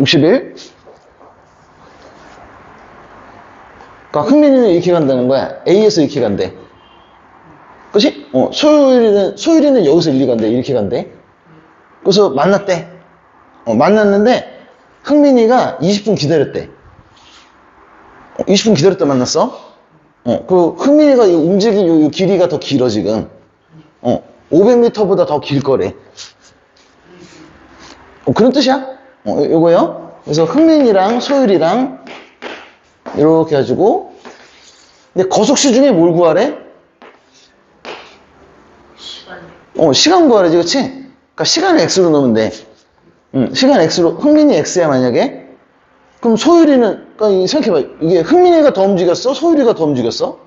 61. 그러니까 흥민이는 이렇게 간다는 거야. A에서 이렇게 간대. 그치? 어, 소율이는, 소율이는 여기서 이리 간대. 이렇게 간대. 그래서 만났대. 어, 만났는데, 흥민이가 20분 기다렸대. 어, 20분 기다렸다 만났어. 어, 그, 흥민이가 이 움직인 요, 요 길이가 더 길어, 지금. 어, 500m보다 더 길 거래. 어, 그런 뜻이야? 어, 요- 요거요. 그래서 흥민이랑 소율이랑 이렇게 해가지고 근데 거속시 중에 뭘 구하래? 시간 어, 시간 구하래지, 그치? 그러니까 시간을 x로 넣으면 돼. 응, 시간 x로, 흥민이 x야, 만약에. 그럼 소율이는, 그러니까 이- 생각해봐. 이게 흥민이가 더 움직였어? 소율이가 더 움직였어?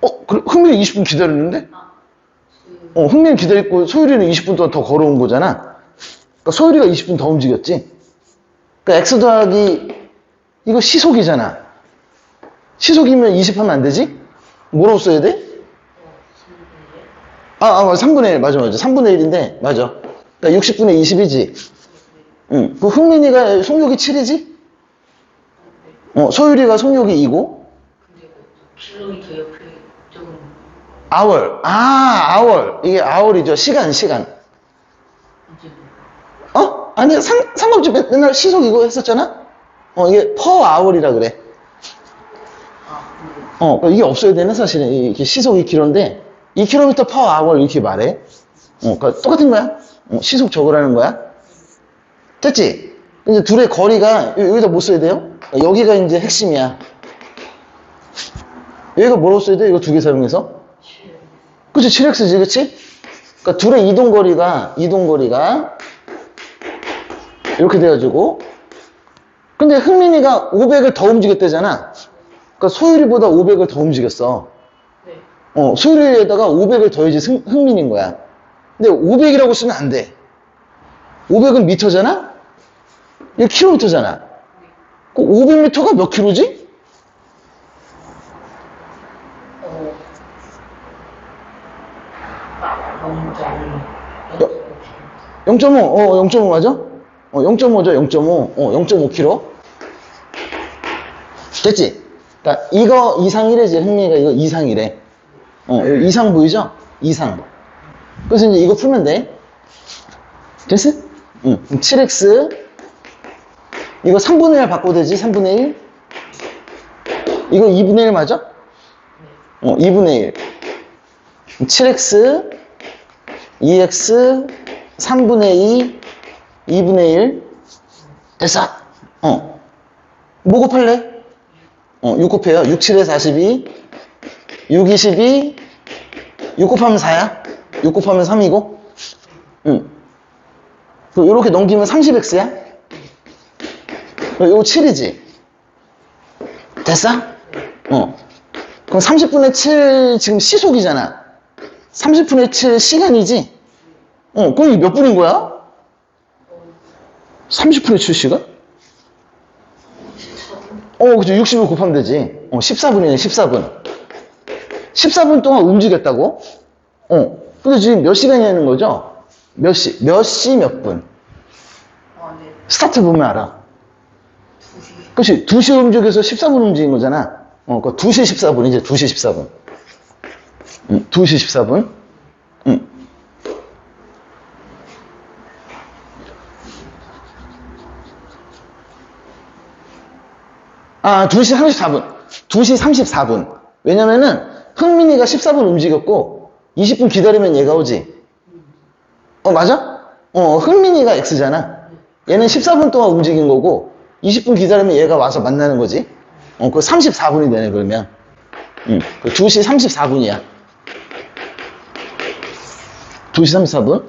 어, 그래, 흥민이 20분 기다렸는데? 그 어, 흥민이 기다렸고 소율이는 20분 동안 더 걸어온 거잖아. 그러니까 소율이가 20분 더 움직였지. 그러니까 x 더하기 이거 시속이잖아. 시속이면 20 하면 안 되지? 뭐라고 써야 돼? 아, 아, 맞아. 3분의 1. 맞아, 맞아. 3분의 1인데, 맞아. 그러니까 60분의 20이지? 응. 그 흥민이가 속력이 7이지? 어, 소율이가 속력이 2고, 근데 그 hour. 아, hour. 이게 hour이죠. 시간, 시간. 어? 아니, 상, 상관없지. 맨- 맨날 시속 이거 했었잖아? 어, 이게 per hour이라 그래. 아 어, 이게 없어야 되는 사실은. 이게 시속 2km인데, 2km per hour 이렇게 말해. 어, 그러니까 똑같은 거야. 어, 시속 적으라는 거야. 됐지? 이제 둘의 거리가, 여- 여기다 뭐 써야 돼요? 어, 여기가 이제 핵심이야. 여기가 뭐라고 써야 돼? 이거 두 개 사용해서? 그치, 7x지, 그치? 그러니까 둘의 이동거리가, 이동거리가, 이렇게 돼가지고, 근데 흥민이가 500을 더 움직였대잖아. 그러니까 소율이보다 500을 더 움직였어. 네 어, 소율이에다가 500을 더해지 승, 흥민인 거야. 근데 500이라고 쓰면 안 돼. 500은 미터잖아? 이거 킬로미터잖아. 그 500미터가 몇 킬로지? 어. 아, 영점 0.5, 어, 0.5 맞아? 어, 0.5죠, 0.5. 어, 0.5kg. 됐지? 그러니까 이거 이상 이래지, 흥미가 이거 이상 이래. 어, 여기 이상 보이죠? 이상. 그래서 이제 이거 풀면 돼. 됐어? 응. 7x. 이거 3분의 1 바꿔도 되지? 3분의 1? 이거 2분의 1 맞아? 어, 2분의 1. 7x, 2x, 3분의 2, 2분의 1. 됐어. 어. 뭐 곱할래? 어, 6 곱해요. 6, 7에 42. 6, 22. 6 곱하면 4야? 6 곱하면 3이고? 응. 그 요렇게 넘기면 30x야? 요거 7이지? 됐어? 어. 그럼 30분의 7 지금 시속이잖아. 30분의 7 시간이지? 어, 그럼 몇 분인 거야? 30분의 7시간? 어, 그죠. 60을 곱하면 되지. 어, 14분이네, 14분. 14분 동안 움직였다고? 어. 근데 지금 몇 시간이라는 거죠? 몇 시, 몇 시 몇 분? 스타트 보면 알아. 그치? 2시 움직여서 14분 움직인 거잖아. 어, 그 2시 14분, 이제 2시 14분. 응, 2시 14분. 아, 2시 34분. 2시 34분. 왜냐면은, 흥민이가 14분 움직였고, 20분 기다리면 얘가 오지. 어, 맞아? 어, 흥민이가 X잖아. 얘는 14분 동안 움직인 거고, 20분 기다리면 얘가 와서 만나는 거지. 어, 그 34분이 되네, 그러면. 응, 그 2시 34분이야. 2시 34분?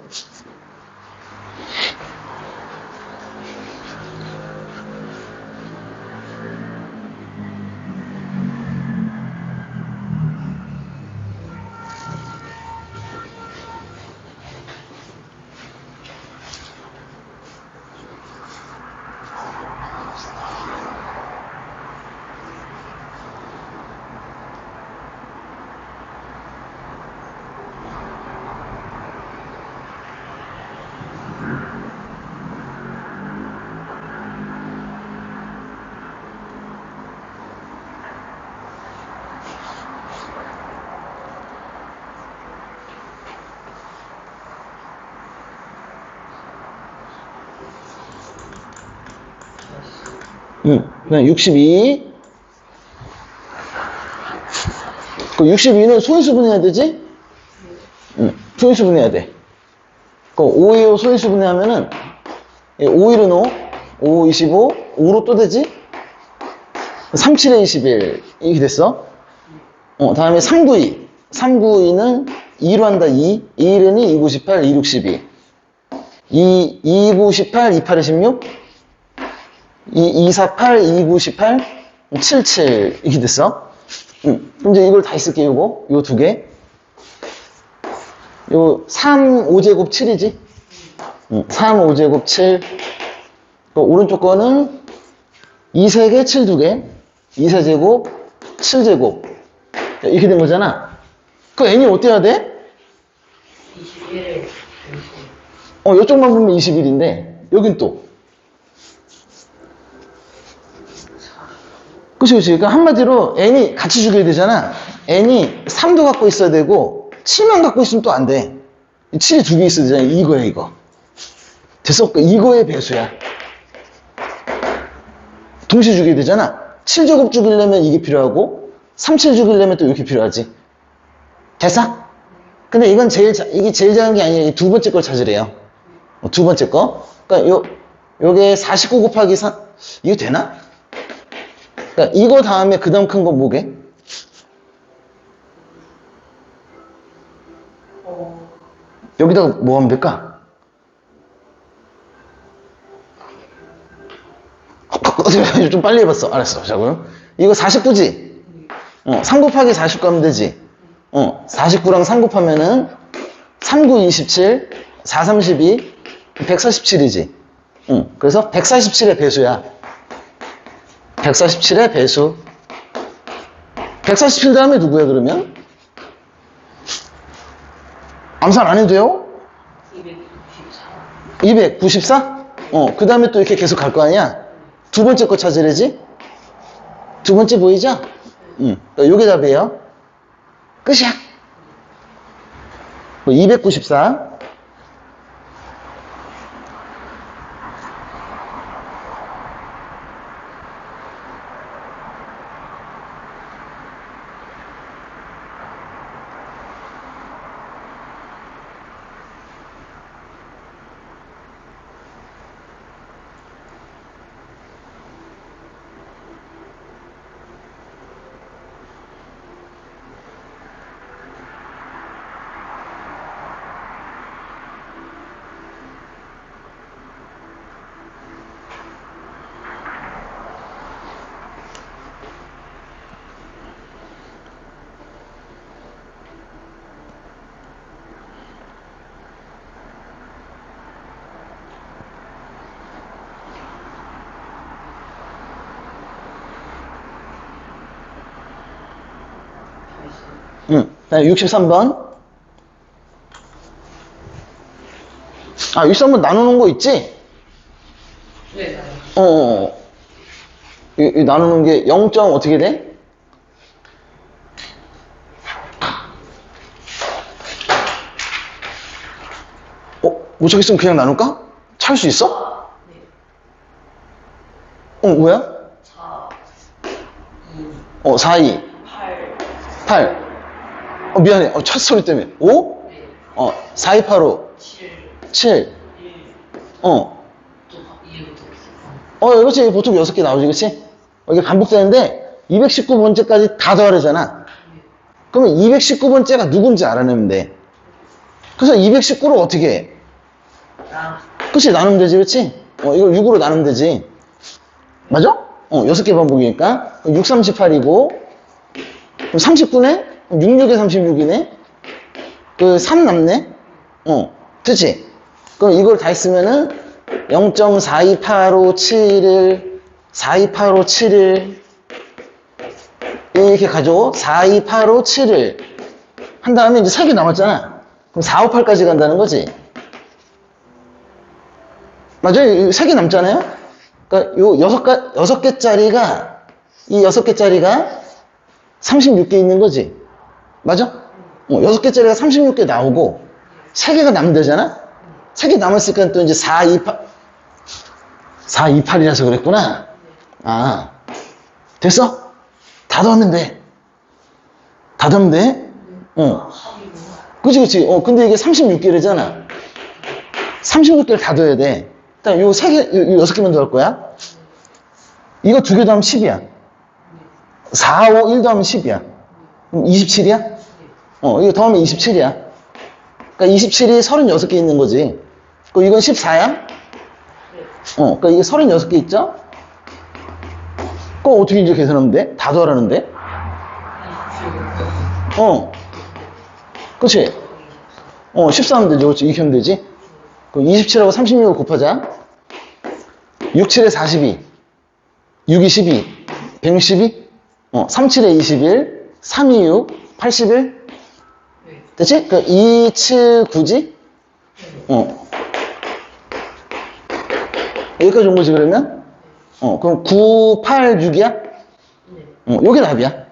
그냥 62. 그 62는 소인수분해야 되지? 응. 소인수분해야 돼. 그 5, 2, 5 소인수분해하면은 5, 1은 5, 5, 25, 5로 또 되지? 3, 7에 21. 이렇게 됐어? 어, 다음에 392. 392는 2로 한다, 2. 2, 1은 2, 9, 18, 2, 6, 12. 2, 2, 9, 18, 2, 8에 16. 2, 2, 4, 8, 2, 9, 18, 7, 7. 이렇게 됐어? 이제 이걸 다 쓸게, 요거. 요 두 개. 요 3, 5제곱 7이지? 응. 3, 5제곱 7. 그 오른쪽 거는 2, 3개, 7, 2개. 2, 4제곱, 7제곱. 이렇게 된 거잖아. 그 n이 어때야 돼? 21에 20. 어, 이쪽만 보면 21인데, 여긴 또. 그치, 그치. 그러니까 한마디로 n이 같이 죽여야 되잖아. n이 3도 갖고 있어야 되고, 7만 갖고 있으면 또 안 돼. 7이 두 개 있어야 되잖아. 이거야, 이거. 됐어? 그 이거의 배수야. 동시에 죽여야 되잖아. 7제곱 죽이려면 이게 필요하고, 3, 7 죽이려면 또 이렇게 필요하지. 됐어? 근데 이건 제일, 자- 이게 제일 작은 게 아니라 이두 번째 걸 찾으래요. 어, 두 번째 거. 그러니까 요, 요게 49 곱하기 3, 이거 되나? 그러니까 이거 다음에 그 다음 큰 건 뭐게? 어, 여기다가 뭐 하면 될까? 어떻게 좀 빨리 해봤어. 알았어. 자, 그럼. 이거 49지? 어, 3 곱하기 49 하면 되지? 어, 49랑 3 곱하면은 3, 9, 27, 4, 32, 147이지? 응. 그래서 147의 배수야. 147의 배수. 147 다음에 누구야, 그러면? 암산 안 해도 돼요? 294. 294? 어, 그 다음에 또 이렇게 계속 갈 거 아니야? 두 번째 거 찾으래지? 두 번째 보이죠? 응. 어, 요게 답이에요. 끝이야. 뭐 294. 응. 다음 63번. 아, 63번 나누는 거 있지? 네. 어, 어, 어. 이, 이 나누는 게 0. 어떻게 돼? 어, 못 찾겠으면 그냥 나눌까? 찾을 수 있어? 네. 어, 뭐야? 4, 2, 어, 4, 2, 8, 8. 어, 미안해. 어, 첫 소리 때문에. 5? 네, 어, 4, 2, 8, 5, 7, 7. 1, 어, 또 2부터 있어. 어, 그렇지. 보통 6개 나오지, 그렇지? 어, 이게 반복되는데 219번째까지 다 더하려잖아. 그러면 219번째가 누군지 알아내면 돼. 그래서 219를 어떻게 해? 나, 끝이 나누면 되지, 그렇지? 어, 이걸 6으로 나누면 되지. 맞아? 어, 6개 반복이니까. 6, 38이고, 그럼 39네? 6, 6에 36이네? 그, 3 남네? 어, 그치? 그럼 이걸 다 했으면은, 0.42857을, 42857을, 이렇게 가져. 42857을. 한 다음에 이제 3개 남았잖아. 그럼 458까지 간다는 거지. 맞아요. 세개 남잖아요? 그러니까 요 여섯 가, 여섯 개짜리가, 이 여섯 개짜리가 36개 있는 거지. 맞아? 어, 여섯 개짜리가 36개 나오고, 세 개가 남면 되잖아? 세개 남았으니까 또 이제 4, 2, 8, 4, 2, 8이라서 그랬구나. 아, 됐어? 다 더하면 돼. 다 더하면 돼? 어. 그치, 그치. 어, 근데 이게 36개래잖아. 36개를 다 더해야 돼. 일단 요세 개, 요, 요 여섯 개만 더할 거야. 이거 두 개 더하면 10이야. 4, 5, 1 더하면 10이야. 그럼 27이야? 어, 이거 더하면 27이야. 그러니까 27이 36개 있는 거지. 그 이건 14야? 어, 그러니까 이게 36개 있죠? 그거 어떻게 이제 계산하면 돼? 다 더하라는데? 어. 그치? 어, 14 하면 되죠. 그렇지? 이렇게 하면 되지? 그럼 27하고 36을 곱하자. 6, 7에 42. 6이 12. 162? 어, 3, 7에 21. 3, 2, 6. 81. 네. 됐지? 그 2, 7, 9지? 어. 여기까지 온 거지, 그러면? 어, 그럼 9, 8, 6이야? 네. 어, 요게 답이야.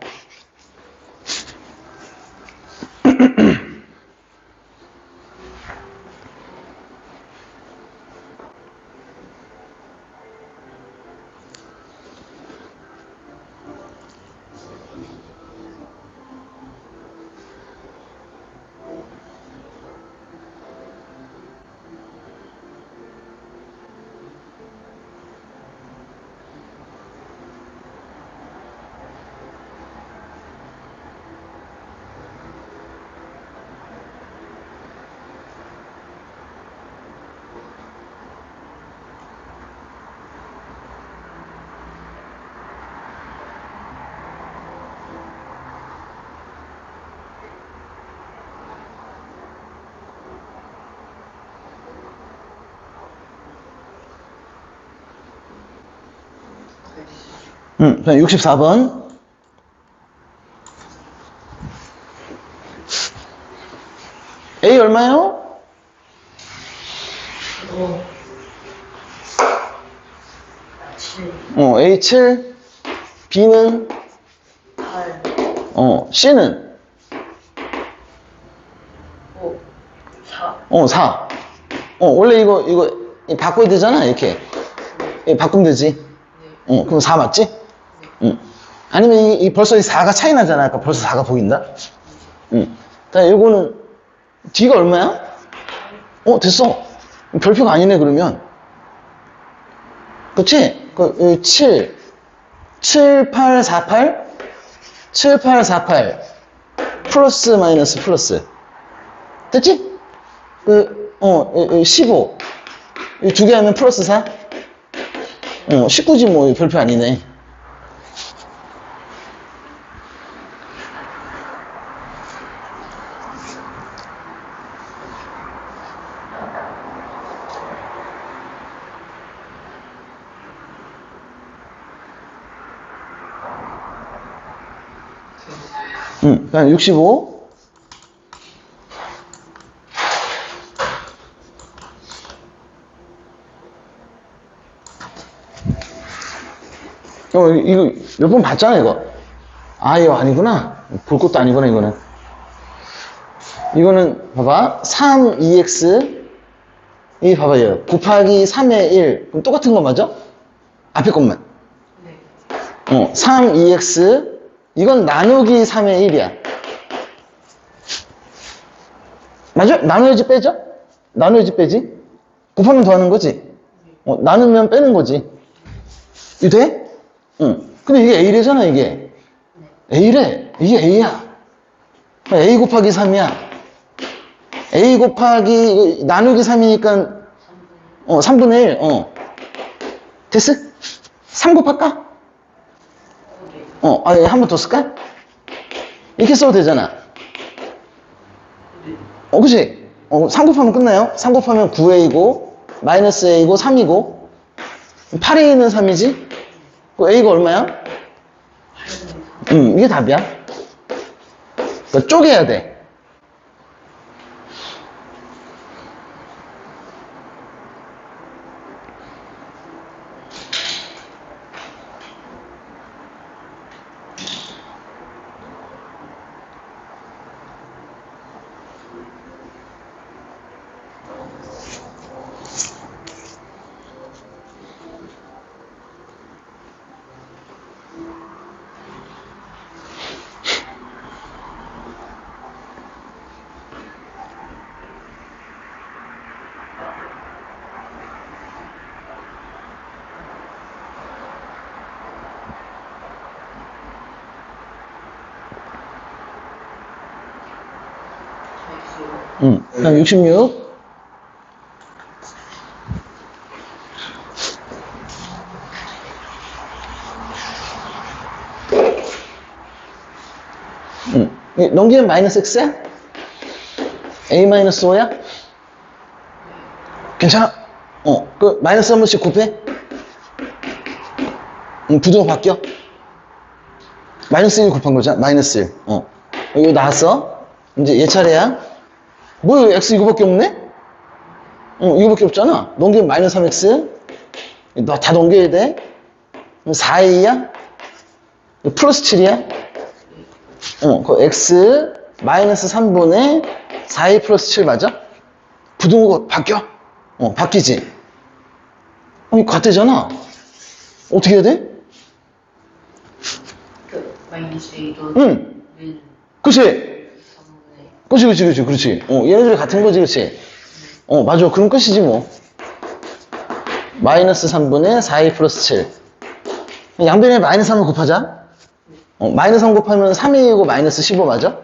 응, 64번. A 얼마요? 어. 7, 어, A 7. B는, 8, 어, C는, 5, 4. 어, 4. 어, 원래 이거, 이거, 이 바꿔야 되잖아, 이렇게. 예, 바꾸면 되지. 네. 어, 그럼 4 맞지? 응. 아니면 이, 이 벌써 이 4가 차이 나잖아. 아까 벌써 4가 보인다? 응. 자, 요거는, D가 얼마야? 어, 됐어. 별표가 아니네, 그러면. 그치? 그, 이 7, 7, 8, 4, 8? 7, 8, 4, 8. 플러스, 마이너스, 플러스. 됐지? 그, 어, 이- 이 15. 이 두 개 하면 플러스 4? 어, 19지 뭐, 별표 아니네. 응, 그다음 65. 어, 이거 몇 번 봤잖아, 이거. 아, 이거 아니구나. 볼 것도 아니구나, 이거는. 이거는, 봐봐. 3, 2x. 이 봐봐, 얘. 곱하기 3의 1. 그럼 똑같은 거 맞아? 앞에 것만. 네. 어, 3, 2x. 이건 나누기 3의 1이야. 맞아? 나눠야지 빼죠? 나눠야지 빼지? 곱하면 더하는 거지? 어, 나누면 빼는 거지. 이 돼? 응. 근데 이게 A래잖아, 이게. A래. 이게 A야. A 곱하기 3이야. A 곱하기, 나누기 3이니까, 어, 3분의 1, 어. 됐어? 3 곱할까? 어, 아, 한번 더 쓸까? 이렇게 써도 되잖아. 어, 그치? 어, 3 곱하면 끝나요? 3 곱하면 9A고, 마이너스 A고, 3이고, 8A는 3이지? 그 A가 얼마야? 음, 이게 답이야. 그러니까 쪼개야 돼. 다음 66. 응. 이 넘기면 마이너스 x야? a 마이너스 5야? 괜찮아? 어, 그 마이너스 한 번씩 곱해? 응, 부등호 바뀌어? 마이너스 1 곱한 거잖아. 마이너스 1. 어. 여기 나왔어? 이제 얘 차례야. 뭐야, x 이거밖에 없네? 어, 이거밖에 없잖아. 넘기면 마이너스 3x. 너 다 넘겨야 돼. 4a야? 플러스 7이야? 어, 그 x 마이너스 3분의 4a 플러스 7 맞아? 부등호가 바뀌어? 어, 바뀌지? 아니, 같대잖아. 어떻게 해야 돼? 그 마이너스 2도 응. 는 그치? 3분의 그치, 그치, 그치, 그렇지. 어, 얘네들이 같은 거지, 그치? 어, 맞아. 그럼 끝이지, 뭐. 마이너스 3분의 4a 플러스 7. 양변에 마이너스 3을 곱하자. 어, 마이너스 3 곱하면 3이고 마이너스 15 맞아?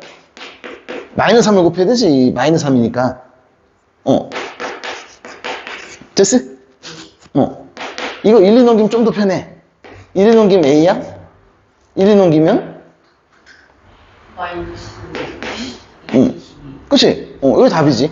마이너스 3을 곱해야 되지, 이 마이너스 3이니까. 어. 됐어? 어. 이거 1, 2 넘기면 좀 더 편해. 1, 2 넘기면 a야? 1, 2 넘기면? 마이너스 응. 22 그치? 어, 이거 답이지.